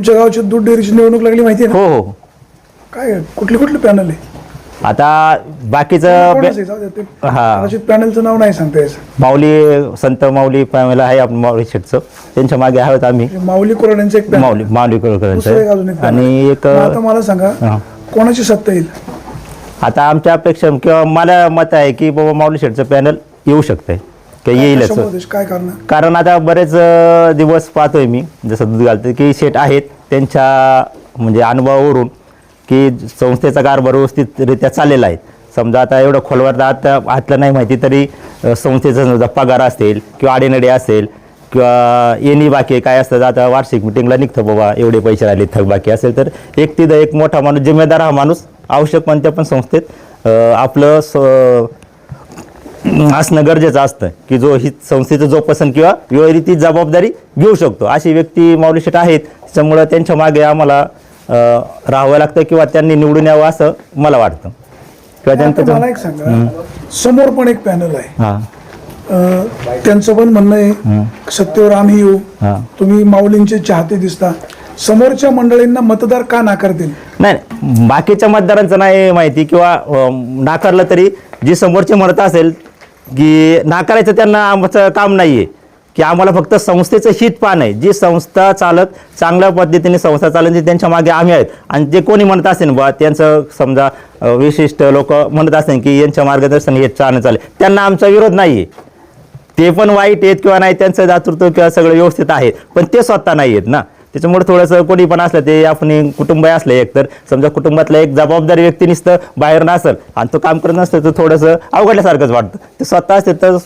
तुमच्या गावची दूध डेअरीची निवडणूक लागली माहिती आहे ना? हो हो. काय? कुठले कुठले पॅनल आहे? आता बाकीचं बे- हा. कदाचित पॅनलचं नाव नाही सांगता यायचं माऊली संत माऊली फॅमिली आहे आपण माऊली शेटचं त्यांच्या मागे आहोत आम्ही. माऊली कोराड्यांचं एक पॅनल. माऊली माऊली दुसरं एक कुलकर्णीचं अजून एक panel. आणि एक मग आता मला सांगा हा. कोणाची सत्ता येईल? आता आमच्या अपेक्षा किंवा मला मत आहे की बाबा माऊली शेटचं पॅनल येऊ शकतंय. की येईलच? काय कारण कारण आता बरेच अ, दिवस पाहतोय मी जसं दूध घालतो की शेट आहेत त्यांच्या म्हणजे अनुभवावरून की संस्थेचा कारभार व्यवस्थितरित्या चाललेला आहे. समजा आता एवढं खोलवर आता हातलं नाही माहिती तरी अ, संस्थेचा समजा पगार असेल किंवा आडेनडे असेल किंवा येणी बाकी काय असतं आता वार्षिक मिटिंगला निघतं बाबा एवढे पैसे राहिले थक बाकी असेल तर एक तिथं एक मोठा माणूस जिम्मेदार हा माणूस आवश्यक कोणत्या पण संस्थेत अ, आपलं स असणं गरजेचं असतं की जो ही संस्थेचं जो पसंत किंवा वेळी ती जबाबदारी घेऊ शकतो. अशी व्यक्ती माऊली शेट आहेत त्याच्यामुळं त्यांच्या मागे आम्हाला राहावं लागतं किंवा त्यांनी निवडून यावं असं मला वाटतं. किंवा मला त्यांचं एक सांगा समोर पण एक पॅनल आहे. हां. त्यांचं पण म्हणणं आहे सत्तेवर आम्ही येऊ. हां. तुम्ही माऊलींचे चाहते दिसता. समोरच्या मंडळींना मतदार का नाकारतील? नाही बाकीच्या मतदारांचं नाही माहिती किंवा नाकारलं तरी जी समोरचे म्हणत असेल की नाकारायचं त्यांना आमचं काम नाही आहे की आम्हाला फक्त संस्थेचं हित पान आहे. जी संस्था चालक चांगल्या पद्धतीने संस्था चालत त्यांच्या मागे आम्ही आहेत. आणि जे कोणी म्हणत असेल बा त्यांचं समजा विशिष्ट लोक म्हणत असेल की यांच्या मार्गदर्शन हे चालणं चालेल त्यांना आमचा विरोध नाही आहे ते पण वाईट आहेत किंवा नाही त्यांचं दातृत्व किंवा सगळं व्यवस्थित आहे. पण ते स्वतः नाही आहेत ना. त्याच्यामुळे थोडंसं कोणी पण असलं ते आपण कुटुंब असलं एक तर. समजा कुटुंबातला एक जबाबदारी व्यक्ती नुसतं बाहेर नसेल आणि तो काम करत नसतं तर थोडंसं अवघडल्यासारखंच वाटतं. ते स्वतः असते तर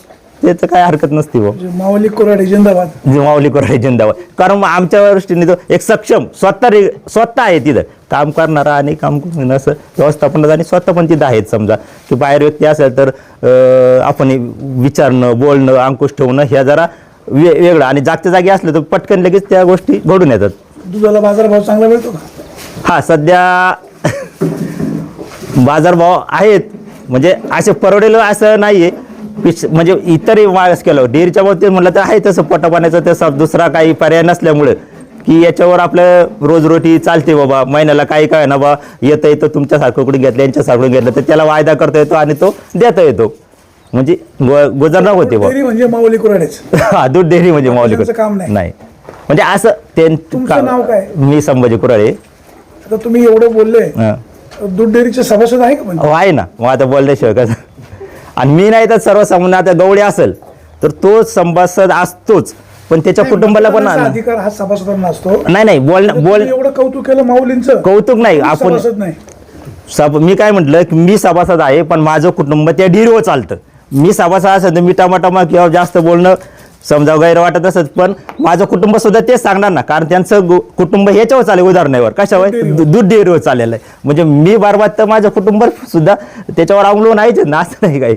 त्याचं काय हरकत नसते हो. माऊली कोराडे जिंदाबाद. माऊली कोराडी जिंदाबाद. कारण मग आमच्या दृष्टीने तो एक सक्षम स्वतः रे स्वतः आहे तिथं. काम करणारा आणि काम करून असं व्यवस्थापन आणि स्वतः पण तिथं आहेत समजा. की बाहेर व्यक्ती असेल तर आपण विचारणं बोलणं अंकुश ठेवणं ह्या जरा वे वेगळं. आणि जागच्या जागी असलं तर पटकन लगेच त्या गोष्टी घडून येतात. दुधाला बाजारभाव चांगला मिळतो का? हा सध्या बाजारभाव आहेत. म्हणजे असे परवडेल असं नाहीये. पिच म्हणजे इतरही मागास केलं. डेअरीच्या बाबतीत म्हटलं तर आहे तसं पोटापाण्याचं तसं दुसरा काही पर्याय नसल्यामुळं. की याच्यावर आपलं रोजरोटी चालते बाबा. महिन्याला काही काय ना बा. येतं येतं तुमच्यासारखं कुठे घेतलं यांच्यासारखं घेतलं. तर त्याला वायदा करता येतो आणि तो देता येतो. म्हणजे गु- गुजरणा होते बा डेअरी म्हणजे माऊली कोराडेच हा दूध डेअरी म्हणजे माऊली त्यांचं काम नाही. नाही. म्हणजे असं तुमचं नाव काय? मी संभाजी कुराळे. आता तुम्ही एवढं बोलले हा. दूध डेअरीचे सभासद आहे का पण हो आहे ना. मग आता बोलल्याशिवाय कसं? आणि मी नाही तर सर्वसामान्य आता गवळी असेल तर तो संभासद असतोच. पण त्याच्या कुटुंबाला पण मतदानाचा अधिकार हा सभासदांना असतो. नाही नाही बोल बोल तुम्ही एवढं कौतुक केलं माऊलींचं कौतुक नाही आपण सभासद नाही. सब मी काय म्हटलं की मी सभासद आहे पण माझं कुटुंब त्या ढिरवर चालतं. मी असेल तर मी टमाटमा किंवा जास्त बोलणं समजा गैर वाटत असत पण माझं कुटुंब सुद्धा तेच सांगणार ना कारण त्यांचं कुटुंब ह्याच्यावर चालेल उदाहरणावर. कशावर? दूध डेअरीवर चाललेलं आहे. म्हणजे मी बरबाद तर माझं कुटुंब सुद्धा त्याच्यावर अवलंबून आहेच ना असं नाही काही.